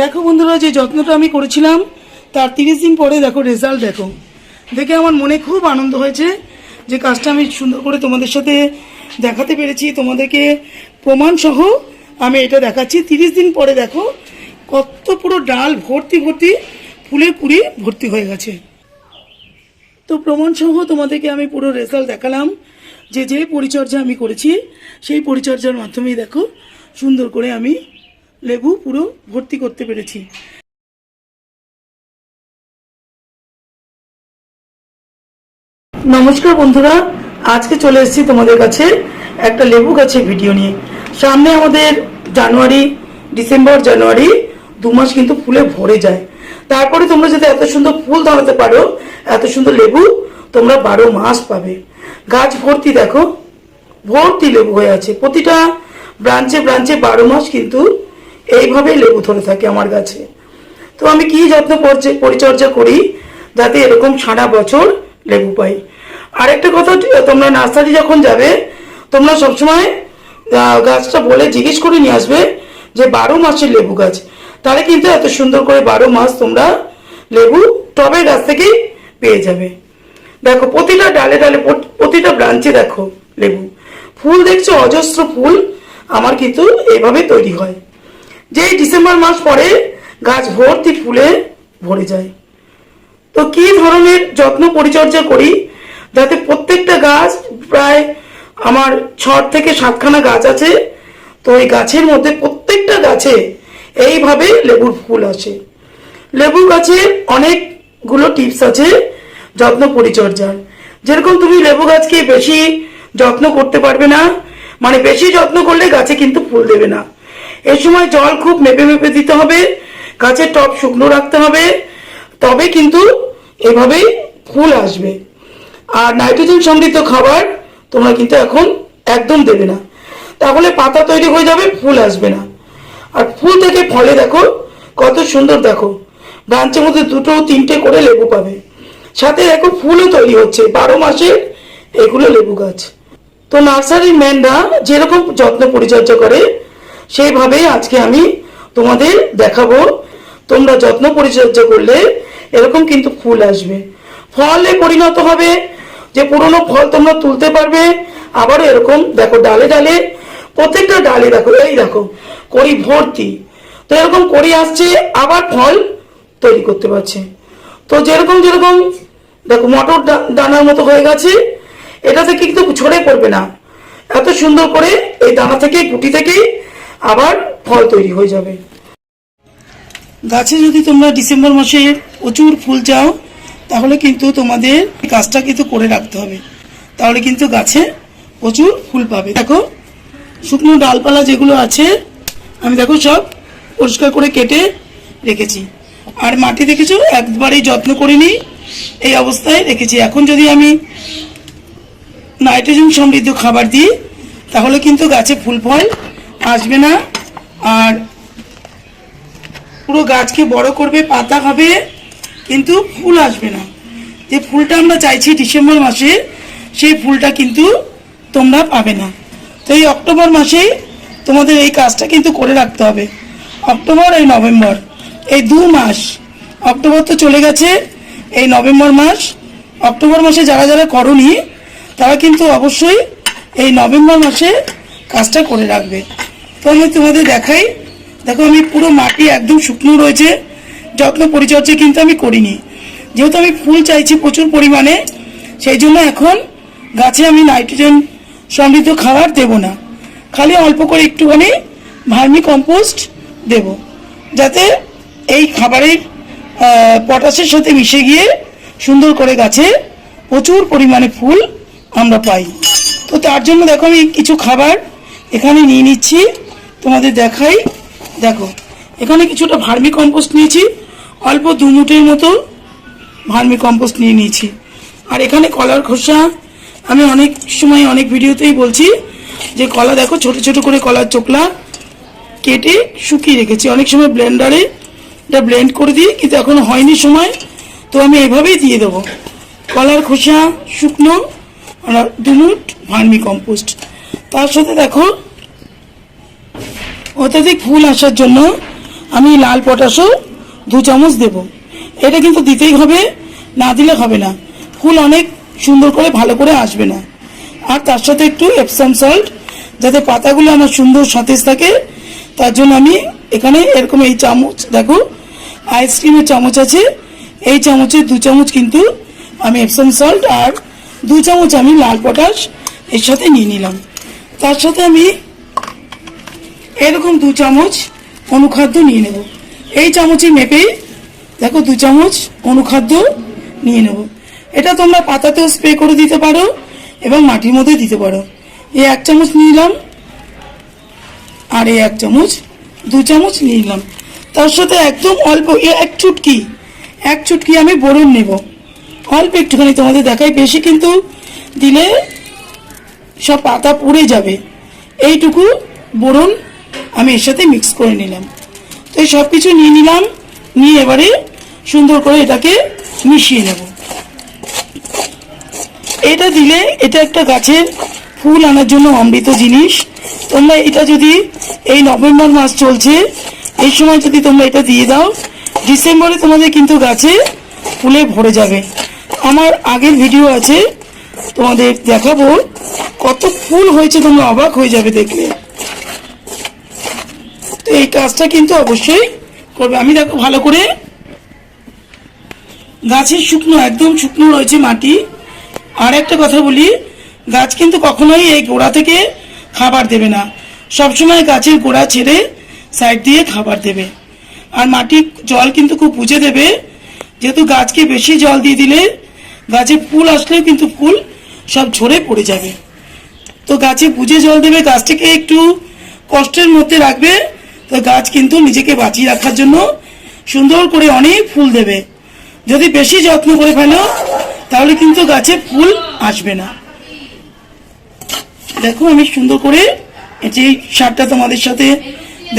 দেখো বন্ধুরা, যে যত্নটা আমি করেছিলাম, তার তিরিশ দিন পরে দেখো রেজাল্ট দেখো। দেখে আমার মনে খুব আনন্দ হয়েছে যে কাজটা আমি সুন্দর করে তোমাদের সাথে দেখাতে পেরেছি। তোমাদেরকে প্রমাণসহ আমি এটা দেখাচ্ছি। তিরিশ দিন পরে দেখো কত পুরো ডাল ভর্তি ভর্তি, ফুলে পুরি ভর্তি হয়ে গেছে। তো প্রমাণসহ তোমাদেরকে আমি পুরো রেজাল্ট দেখালাম। যে যে পরিচর্যা আমি করেছি, সেই পরিচর্যার মাধ্যমেই দেখো সুন্দর করে আমি লেবু পুরো ভর্তি করতে পেরেছি। নমস্কার বন্ধুরা, আজকে চলে এসেছি তোমাদের কাছে একটা লেবু গাছের ভিডিও নিয়ে। সামনে আমাদের জানুয়ারি, ডিসেম্বর, জানুয়ারি, দু মাস কিন্তু ফুলে ভরে যায়। তারপরে তোমরা যদি এত সুন্দর ফুল ধরাতে পারো, এত সুন্দর লেবু তোমরা বারো মাস পাবে। গাছ ভর্তি দেখো, ভর্তি লেবু হয়ে আছে। প্রতিটা ব্রাঞ্চে ব্রাঞ্চে বারো মাস কিন্তু এইভাবে লেবু ধরে থাকে আমার গাছে। তো আমি কি যত্ন পরিচর্যা করি যাতে এরকম সারা বছর লেবু পাই? আরেকটা কথা তোমরা নার্সারি যখন যাবে, তোমরা সবসময় গাছটা বলে জিজ্ঞেস করে নিয়ে আসবে যে বারো মাসের লেবু গাছ। তাহলে কিন্তু এত সুন্দর করে বারো মাস তোমরা লেবু টবের গাছ থেকেই পেয়ে যাবে। দেখো, প্রতিটা ডালে ডালে প্রতিটা ব্রাঞ্চে দেখো লেবু। ফুল দেখছ, অজস্র ফুল আমার কিন্তু এভাবে তৈরি হয়। যেই ডিসেম্বর মাস পরে গাছ ভর্তি ফুলে ভরে যায়। তো কি ধরনের যত্ন পরিচর্যা করি যাতে প্রত্যেকটা গাছ প্রায় আমার ছ থেকে সাতখানা গাছ আছে, তো এই গাছের মধ্যে প্রত্যেকটা গাছে এইভাবে লেবুর ফুল আসে। লেবু গাছে অনেকগুলো টিপস আছে যত্ন পরিচর্যার। যেরকম তুমি লেবু গাছকে বেশি যত্ন করতে পারবে না মানে বেশি যত্ন করলে গাছে কিন্তু ফুল দেবে না। এই সময় জল খুব মেপে মেপে দিতে হবে গাছের টপ শুকনো রাখতে হবে, তবে কিন্তু এভাবেই ফুল আসবে। আর নাইট্রোজেন সমৃদ্ধ খাবার তোমরা কিন্তু এখন একদম দেবে না। তাহলে পাতা তৈরি হয়ে যাবে, ফুল আসবে না। আর ফুল থেকে ফলে দেখো, কত সুন্দর দেখো। ব্রাঞ্চের মধ্যে দুটো তিনটে করে লেবু পাবে। সাথে দেখো ফুলও তৈরি হচ্ছে, বারো মাসে এগুলো লেবু গাছ। তো নার্সারির ম্যানরা যেরকম যত্ন পরিচর্যা করে সেইভাবেই আজকে আমি তোমাদের দেখাবো। তোমরা যত্ন পরিচর্যা করলে এরকম কিন্তু ফুল আসবে। ফলে পরিণত হবে। যে পুরনো ফল তোমরা তুলতে পারবে, আবারও এরকম দেখো ডালে ডালে, প্রত্যেকটা ডালে দেখো, এই দেখো, কড়ি ভর্তি। তো এরকম কড়ি আসছে, আবার ফল তৈরি করতে পারছে। তো যেরকম যেরকম, দেখো মটর দানার মতো হয়ে গেছে, এটা থেকে কিন্তু ছড়ে পড়বে না। এত সুন্দর করে এই দানা থেকে, গুটি থেকেই আবার ফল তৈরি হয়ে যাবে। গাছে যদি তোমরা ডিসেম্বর মাসে প্রচুর ফুল চাও, তাহলে কিন্তু তোমাদের গাছটা কিন্তু করে রাখতে হবে। তাহলে কিন্তু গাছে প্রচুর ফুল পাবে। দেখো, শুকনো ডালপালা যেগুলো আছে, আমি দেখো সব পরিষ্কার করে কেটে রেখেছি। আর মাটি দেখেছ? একবারেই যত্ন করিনি, এই অবস্থায় রেখেছি। এখন যদি আমি নাইট্রোজেন সমৃদ্ধ খাবার দিই, তাহলে কিন্তু গাছে ফুল ফল আসবে না। আর পুরো গাছকে বড় করবে, পাতা হবে, কিন্তু ফুল আসবে না। যে ফুলটা আমরা চাইছি ডিসেম্বর মাসে, সেই ফুলটা কিন্তু তোমরা পাবে না। তো এই অক্টোবর মাসেই তোমাদের এই কাজটা কিন্তু করে রাখতে হবে। অক্টোবর এই নভেম্বর, এই দু মাস। অক্টোবর তো চলে গেছে, এই নভেম্বর মাস। অক্টোবর মাসে যারা যারা করনি, তারা কিন্তু অবশ্যই এই নভেম্বর মাসে কাজটা করে রাখবে। তো আমি তোমাদের দেখাই। দেখো, আমি পুরো মাটি একদম শুকনো রয়েছে। যত্ন পরিচর্যা কিন্তু আমি করিনি। যেহেতু আমি ফুল চাইছি প্রচুর পরিমাণে, সেই জন্য এখন গাছে আমি নাইট্রোজেন সমৃদ্ধ খাবার দেব না। খালি অল্প করে একটুখানি ভার্মি কম্পোস্ট দেব, যাতে এই খাবারের পটাশের সাথে মিশে গিয়ে সুন্দর করে গাছে প্রচুর পরিমাণে ফুল আমরা পাই। তো তার জন্য দেখো, আমি কিছু খাবার এখানে নিয়ে নিচ্ছি। তোমাদের দেখাই। দেখো, এখানে কিছুটা ভার্মি কম্পোস্ট নিয়েছি, অল্প দু মুঠের মতো ভার্মি কম্পোস্ট নিয়ে নিয়েছি। আর এখানে কলার খোসা, আমি অনেক সময় অনেক ভিডিওতেই বলছি যে কলা দেখো, ছোট ছোট করে কলার চোকলা কেটে শুকিয়ে রেখেছি। অনেক সময় ব্লেন্ডারে এটা ব্লেন্ড করে দিই, কিন্তু এখন হয়নি সময়, তো আমি এভাবেই দিয়ে দেবো। কলার খোসা, শুকনো আর দুমুট ভার্মি কম্পোস্ট। তার সাথে দেখো অত্যাধিক ফুল আসার জন্য আমি লাল পটাশও দু চামচ দেব। এটা কিন্তু দিতেই হবে, না দিলে হবে না। ফুল অনেক সুন্দর করে, ভালো করে আসবে না। আর তার সাথে একটু এপসাম সল্ট যাতে পাতাগুলো আমার সুন্দর সতেজ থাকে। তার জন্য আমি এখানে এরকম এই চামচ, দেখো আইসক্রিমের চামচ আছে। এই চামচের দু চামচ কিন্তু আমি এপসাম সল্ট আর দু চামচ আমি লাল পটাশ এর সাথে নিয়ে নিলাম। তার সাথে আমি এরকম দু চামচ অনুখাদ্য নিয়ে নেব। এই চামচে মেপে দেখো দু চামচ অনুখাদ্য নিয়ে নেব। এটা তোমরা পাতাতেও স্প্রে করে দিতে পারো এবং মাটির মধ্যে দিতে পারো। এই এক চামচ নিলাম আর এই এক চামচ, দু চামচ নিলাম। তার সাথে একদম অল্প এক চুটকি এক চুটকি আমি বোরন নেব। অল্প একটুখানি তোমাদের দেখাই, বেশি কিন্তু দিলে সব পাতা পুড়ে যাবে। এইটুকু বোরন আমি এর সাথে মিক্স করে নিলাম। তো এই সব কিছু নিয়ে নিলাম, নিয়ে এবারে সুন্দর করে এটাকে মিশিয়ে নেব। এটা দিলে এটা একটা গাছের ফুল আনার জন্য অমৃত জিনিস। তোমরা এটা যদি এই নভেম্বর মাস চলছে, এই সময় যদি তোমরা এটা দিয়ে দাও, ডিসেম্বরে তোমাদের কিন্তু গাছে ফুলে ভরে যাবে। আমার আগের ভিডিও আছে, তোমাদের দেখাবো। কত ফুল হয়েছে তোমরা অবাক হয়ে যাবে দেখলে। এই কাজটা কিন্তু অবশ্যই করবে। আমি দেখো ভালো করে গাছের শুকনো, একদম শুকনো রয়েছে মাটি। আর একটা কথা বলি, গাছ কিন্তু কখনোই এই গোড়া থেকে খাবার দেবে না। সবসময় গাছের গোড়া ছেড়ে সাইড দিয়ে খাবার দেবে। আর মাটি জল কিন্তু খুব বুঝে দেবে। যেহেতু গাছকে বেশি জল দিয়ে দিলে গাছে ফুল আসলেও কিন্তু ফুল সব ঝরে পড়ে যাবে। তো গাছে বুঝে জল দেবে, গাছটাকে একটু কষ্টের মধ্যে রাখবে। তো গাছ কিন্তু নিজেকে বাঁচিয়ে রাখার জন্য সুন্দর করে অনেক ফুল দেবে। যদি বেশি যত্ন করে ফেলো, তাহলে কিন্তু গাছে ফুল আসবে না। দেখো, আমি সুন্দর করে যে সারটা তোমাদের সাথে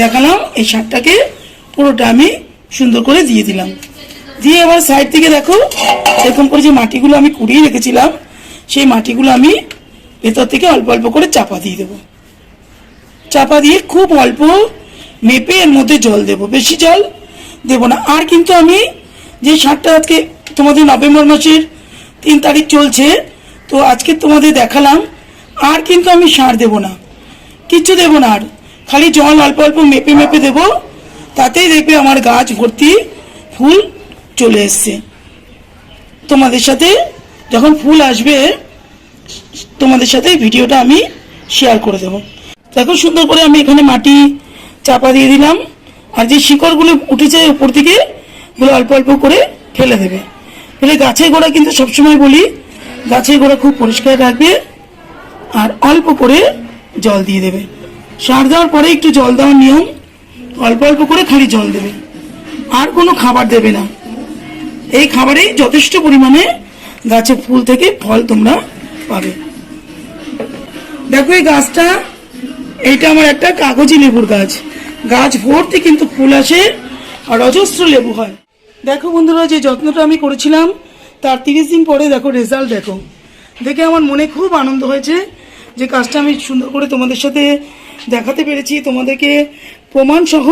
দেখালাম, এই সারটাকে পুরোটা আমি সুন্দর করে দিয়ে দিলাম। দিয়ে আবার সাইড থেকে দেখো, এরকম করে যে মাটিগুলো আমি কুড়িয়ে রেখেছিলাম, সেই মাটিগুলো আমি ভেতর থেকে অল্প অল্প করে চাপা দিয়ে দেবো। চাপা দিয়ে খুব অল্প মেপে এর মধ্যে জল দেব। বেশি জল দেব না। আর কিন্তু আমি যে সারটা আজকে তোমাদের নভেম্বর মাসের তিন তারিখ চলছে, তো আজকে তোমাদের দেখালাম, আর কিন্তু আমি সার দেব না। কিচ্ছু দেব না আর। খালি জল অল্প অল্প মেপে মেপে দেব, তাতেই দেখবে আমার গাছ ভর্তি ফুল চলে এসছে। তোমাদের সাথে যখন ফুল আসবে, তোমাদের সাথে ভিডিওটা আমি শেয়ার করে দেবো। দেখো সুন্দর করে আমি এখানে মাটি চাপা দিয়ে দিলাম। আর যে শিকড়গুলো উঠেছে উপর দিকে ওগুলো অল্প অল্প করে ফেলে দেবে। ফেলে গাছের গোড়া কিন্তু সবসময় বলি, গাছের গোড়া খুব পরিষ্কার রাখবে আর অল্প করে জল দিয়ে দেবে। সার দেওয়ার পরে একটু জল দেওয়ার নিয়ম, অল্প অল্প করে খালি জল দেবে। আর কোনো খাবার দেবে না। এই খাবারেই যথেষ্ট পরিমাণে গাছে ফুল থেকে ফল তোমরা পাবে। দেখো এই গাছটা, এইটা আমার একটা কাগজি লেবুর গাছ। গাছ ভর্তি কিন্তু ফুল আসে আর অজস্র লেবু হয়। দেখো বন্ধুরা যে যত্নটা আমি করেছিলাম, তার তিরিশ দিন পরে দেখো রেজাল্ট দেখো। দেখে আমার মনে খুব আনন্দ হয়েছে যে কাজটা আমি সুন্দর করে তোমাদের সাথে দেখাতে পেরেছি, তোমাদেরকে প্রমাণসহ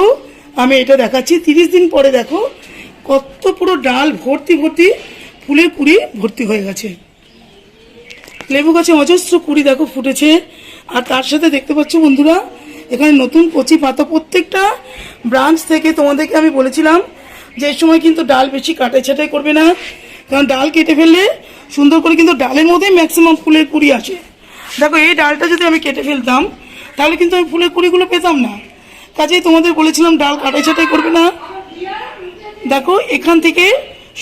আমি এটা দেখাচ্ছি। তিরিশ দিন পরে দেখো কত পুরো ডাল ভর্তি ভর্তি ফুলের কুড়ি ভর্তি হয়ে গেছে। লেবু গাছে অজস্র কুড়ি দেখো ফুটেছে। আর তার সাথে দেখতে পাচ্ছ বন্ধুরা এখানে নতুন কচি পাতা, প্রত্যেকটা ব্রাঞ্চ থেকে তোমাদেরকে আমি বলেছিলাম যে সময় কিন্তু ডাল বেশি কাটাই ছাটাই করবে না। কারণ ডাল কেটে ফেললে সুন্দর করে কিন্তু ডালের মধ্যেই ম্যাক্সিমাম ফুলের কুড়ি আসে। দেখো, এই ডালটা যদি আমি কেটে ফেলতাম, তাহলে কিন্তু আমি ফুলের কুড়িগুলো পেতাম না। কাজেই তোমাদের বলেছিলাম ডাল কাটাই ছাটাই করবে না। দেখো, এখান থেকে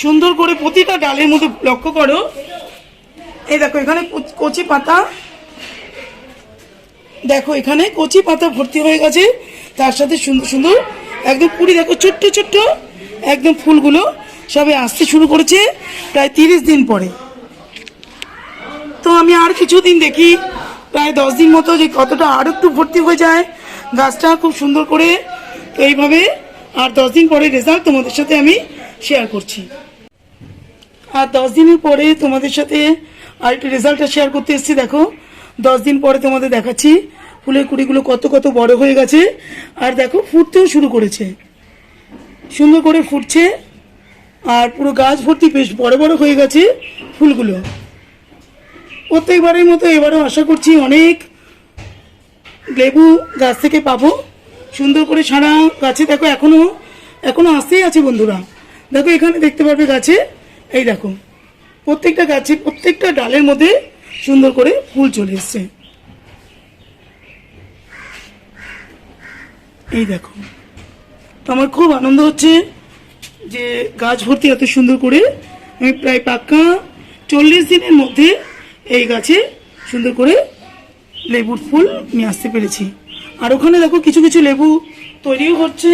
সুন্দর করে প্রতিটা ডালের মধ্যে লক্ষ্য করো। এই দেখো, এখানে কচি পাতা দেখো, এখানে কচি পাতা ভর্তি হয়ে গেছে। তার সাথে সুন্দর সুন্দর একদম পুরি, দেখো, ছোট্ট ছোট্ট একদম ফুলগুলো সবে আসতে শুরু করেছে প্রায় তিরিশ দিন পরে। তো আমি আর কিছুদিন দেখি, প্রায় দশ দিন মতো যে কতটা আর একটু ভর্তি হয়ে যায়। গাছটা খুব সুন্দর করে এইভাবে আর দশ দিন পরে রেজাল্ট তোমাদের সাথে আমি শেয়ার করছি। আর দশ দিনের পরে তোমাদের সাথে আর একটু রেজাল্টটা শেয়ার করতে এসেছি, দেখো। দশ দিন পরে তোমাদের দেখাচ্ছি। ফুলের কুড়িগুলো কত কত বড় হয়ে গেছে। আর দেখো, ফুটতেও শুরু করেছে। সুন্দর করে ফুটছে। আর পুরো গাছ ভর্তি বেশ বড় বড় হয়ে গেছে ফুলগুলো। প্রত্যেকবারের মতো এবারেও আশা করছি অনেক লেবু গাছ থেকে পাবো। সুন্দর করে সারা গাছে দেখো, এখনও এখনও আসতেই আছে বন্ধুরা। দেখো, এখানে দেখতে পারবে গাছে। এই দেখো, প্রত্যেকটা গাছে, প্রত্যেকটা ডালের মধ্যে সুন্দর করে ফুল চলে এসছে। এই দেখো আমার খুব আনন্দ হচ্ছে যে গাছ ভর্তি এত সুন্দর করে, আমি প্রায় পাক্কা চল্লিশ দিনের মধ্যে এই গাছে সুন্দর করে লেবুর ফুল নিয়ে আসতে পেরেছি। আর ওখানে দেখো কিছু কিছু লেবু তৈরিও হচ্ছে।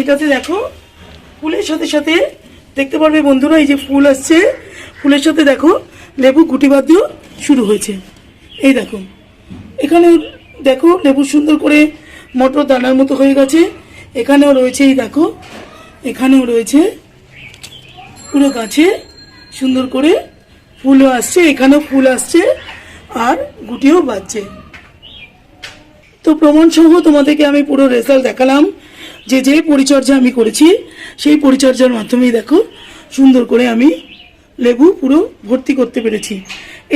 এটাতে দেখো, ফুলের সাথে সাথে দেখতে পারবে বন্ধুরা, এই যে ফুল আসছে ফুলের সাথে দেখো লেবু গুটি বাঁধতেও শুরু হয়েছে। এই দেখো এখানে দেখো লেবু সুন্দর করে মটর দানার মতো হয়ে গেছে। এখানেও রয়েছে, এই দেখো, এখানেও রয়েছে পুরো গাছে সুন্দর করে ফুলও আসছে, এখানেও ফুল আসছে আর গুটিও বাজছে। তো প্রমাণ সহ তোমাদেরকে আমি পুরো রেজাল্ট দেখালাম। যে যে পরিচর্যা আমি করেছি, সেই পরিচর্যার মাধ্যমেই দেখো সুন্দর করে আমি লেবু পুরো ভর্তি করতে পেরেছি।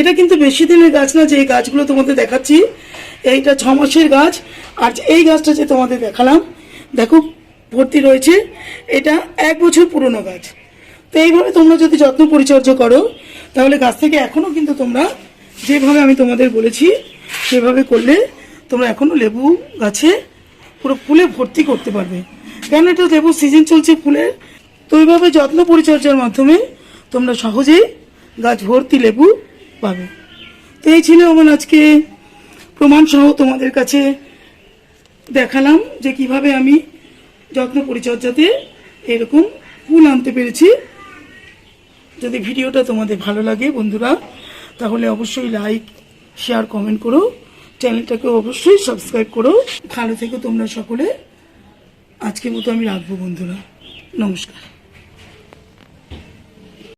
এটা কিন্তু বেশি দিনের গাছ না যে এই গাছগুলো তোমাদের দেখাচ্ছি। এইটা ছ মাসের গাছ। আর এই গাছটা যে তোমাদের দেখালাম, দেখো, ভর্তি রয়েছে। এটা এক বছর পুরনো গাছ। তো এইভাবে তোমরা যদি যত্ন পরিচর্যা করো, তাহলে গাছ থেকে এখনও কিন্তু তোমরা যেভাবে আমি তোমাদের বলেছি, সেভাবে করলে তোমরা এখনও লেবু গাছে পুরো ফুলে ভর্তি করতে পারবে। কেন এটা লেবু সিজন চলছে ফুলের? তো এইভাবে যত্ন পরিচর্যার মাধ্যমে তোমরা সহজেই গাছ ভর্তি লেবু পাবে। তো এই ছিল আমার আজকে প্রমাণ সহ তোমাদের কাছে দেখালাম যে কীভাবে আমি যত্ন পরিচর্যাতে এরকম ফুল আনতে পেরেছি। যদি ভিডিওটা তোমাদের ভালো লাগে বন্ধুরা, তাহলে অবশ্যই লাইক শেয়ার কমেন্ট করো। চ্যানেলটাকে অবশ্যই সাবস্ক্রাইব করো। ভালো থেকো তোমরা সকলে। আজকের মতো আমি রাখব বন্ধুরা। নমস্কার।